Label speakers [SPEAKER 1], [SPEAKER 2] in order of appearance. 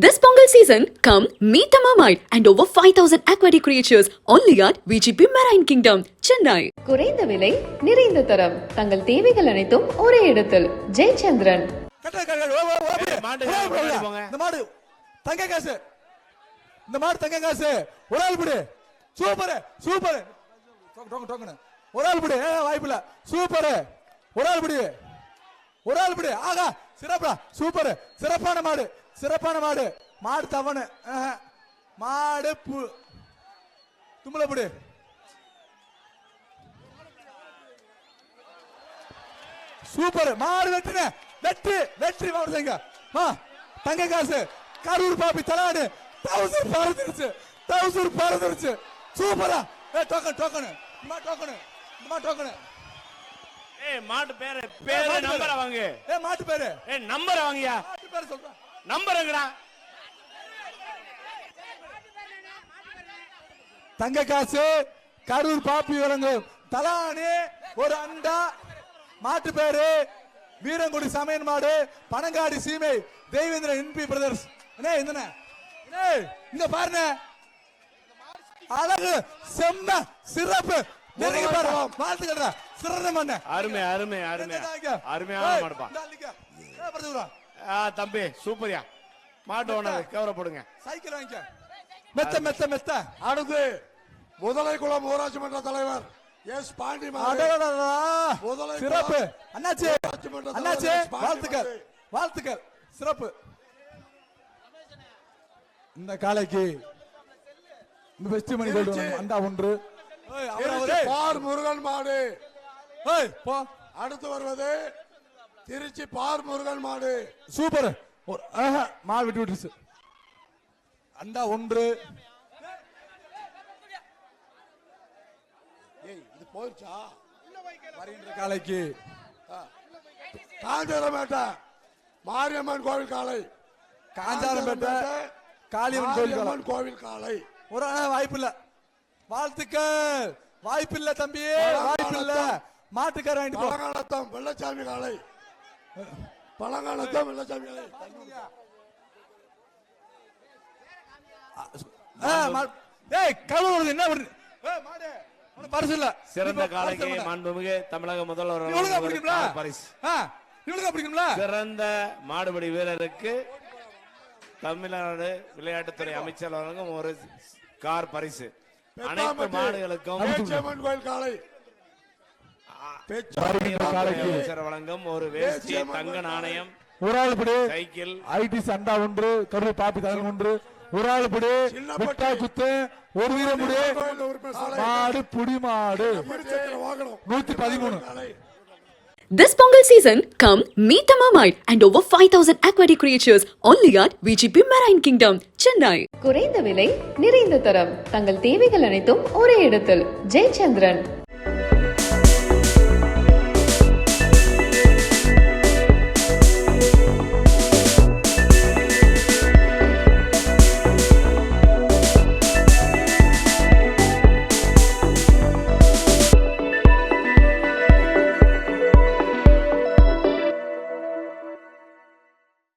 [SPEAKER 1] This Pongal season, come meet the mermaid and over 5000 aquatic creatures only at VGP Marine Kingdom, Chennai.
[SPEAKER 2] குறைந்த விலை நிறைந்த தரம். தங்கள் தேவைகள் அனைத்தும் ஒரே இடத்தில். ஜெயச்சந்திரன்.
[SPEAKER 3] இந்த மாடு தங்க காசு. இந்த மாடு தங்க காசு. ஒரு ஆள் பிடி. Super super. ஒரு ஆள் பிடி. ஏ, வாய்ப்பு இல்ல சூப்பர். ஒரு ஆள் பிடி. ஒரு ஆள் பிடி. ஆகா சிறப்பா. சூப்பர். சிறப்பான மாடு. சிறப்பான மாடு. மாடு தவணு. மாடு பு தும்பல பிடி. சூப்பர். மாடு வெட்டுன. வெற்றி வெற்றி மாவட்டங்க ஆ தங்க காசு. கரூர் பாப்பி தலாடு. தௌசண்ட் பறந்துருச்சு. தௌசண்ட் பறந்துருச்சு. சூப்பரா. ஏ டோக்கன் டோக்கன். இந்த டோக்கன். இந்த டோக்கன்.
[SPEAKER 4] ஏய் மாட்டு பேரு. பேரு நம்பரை வாங்கு.
[SPEAKER 3] ஏ மாட்டு பேரு.
[SPEAKER 4] ஏய் நம்பரை வாங்கியா?
[SPEAKER 3] மாட்டு பேரு சொல்றேன்
[SPEAKER 4] நம்பர் எங்கடா
[SPEAKER 3] தங்க காசு கரூர் பாப்பி வழங்கும். தலானி ஒரு அண்டா மாட்டு பேரு வீரங்குடி சமையன் மாடு பனங்காடி சீமை தெய்வேந்திர என்பி பிரதர்ஸ். என்ன என்ன இங்க பாருங்க அழகு செம்ம சிறப்பு. நெருங்கி பாரு வாழ்த்துக்கிறா சிறந்த மண்ண.
[SPEAKER 4] அருமை அருமை அருமை. அருமையான மாடுப்பா. தம்பி சூப்பர்யா மாட்டு ஓனர் கவரை போடுங்க.
[SPEAKER 3] சைக்கிள் வாங்கிக்க. மெத்த மெத்த மெத்த.
[SPEAKER 5] அடுத்து முதலைக்குளம் ஊராட்சி மன்ற தலைவர் எஸ். பாண்டி. முதலை
[SPEAKER 3] சிறப்பு. அண்ணாச்சி. அண்ணாச்சி. வாழ்த்துக்கள். வாழ்த்துக்கள். சிறப்பு. இந்த காலைக்கு இந்த வெஸ்ட் மணி
[SPEAKER 5] திருச்சி.
[SPEAKER 3] அண்டா ஒன்று.
[SPEAKER 5] பார் முருகன் மாடு. அடுத்து வருவது திருச்சி பார் முருகன் மாடு.
[SPEAKER 3] சூப்பர். மாடு விட்டு விட்டுருச்சு. அண்டா ஒன்று.
[SPEAKER 5] ஏய் இது போயிடுச்சா?
[SPEAKER 3] வருகின்ற காலைக்கு.
[SPEAKER 5] காஞ்சரமேட்டை மாரியம்மன் கோவில் காலை.
[SPEAKER 3] காஞ்சாரம்பேட்டை காளியம்மன்
[SPEAKER 5] கோவில் காலை.
[SPEAKER 3] ஒரு வாய்ப்பு இல்ல. வாழ்த்துக்கள். வாய்ப்பு இல்ல தம்பி. வாய்ப்பு இல்ல. மாட்டுக்கார வாங்கிட்டு போ.
[SPEAKER 5] பழங்காலத்தம் வெள்ளச்சாமி காலை. பழங்காலத்தம் வெள்ளச்சாமி
[SPEAKER 3] கழுவுறது என்ன வருது? பரிசு இல்ல.
[SPEAKER 4] சிறந்த காலைக்கு. மாண்புமிகு தமிழக முதல்வர் பரிசு.
[SPEAKER 3] பிடிக்கும்ல?
[SPEAKER 4] சிறந்த மாடுபிடி வீரருக்கு தமிழ்நாடு விளையாட்டுத்துறை அமைச்சர் வழங்கும் ஒரு கார் பரிசு. அனைத்து மாடுகளுக்கும்
[SPEAKER 5] கோயில் காலை.
[SPEAKER 4] வழங்கும். ஒரு வேஷ்டி தங்க நாணயம்.
[SPEAKER 3] ஒரு ஆள் படி
[SPEAKER 4] சைக்கிள்.
[SPEAKER 3] ஐடி சண்டா ஒன்று கரூர் பாப்பி தலைவன் ஒன்று. ஒரு ஆள் படி
[SPEAKER 5] சின்னப்பட்டி.
[SPEAKER 3] முட்டா குத்து ஒரு வீரம் முடி
[SPEAKER 5] கோயில் உறுப்பினர் சாலை
[SPEAKER 3] மாடு புடி மாடு.
[SPEAKER 5] இருசக்கர வாகனம்
[SPEAKER 3] நூத்தி பதிமூணு.
[SPEAKER 5] காலை
[SPEAKER 1] This Pongal season, come meet the mermaid and over 5000 aquatic creatures only at VGP Marine Kingdom, Chennai.
[SPEAKER 2] குறைந்த விலை நிறைந்த தரம். தங்கள் தேவைகள் அனைத்தும் ஒரே இடத்தில். ஜெயச்சந்திரன்.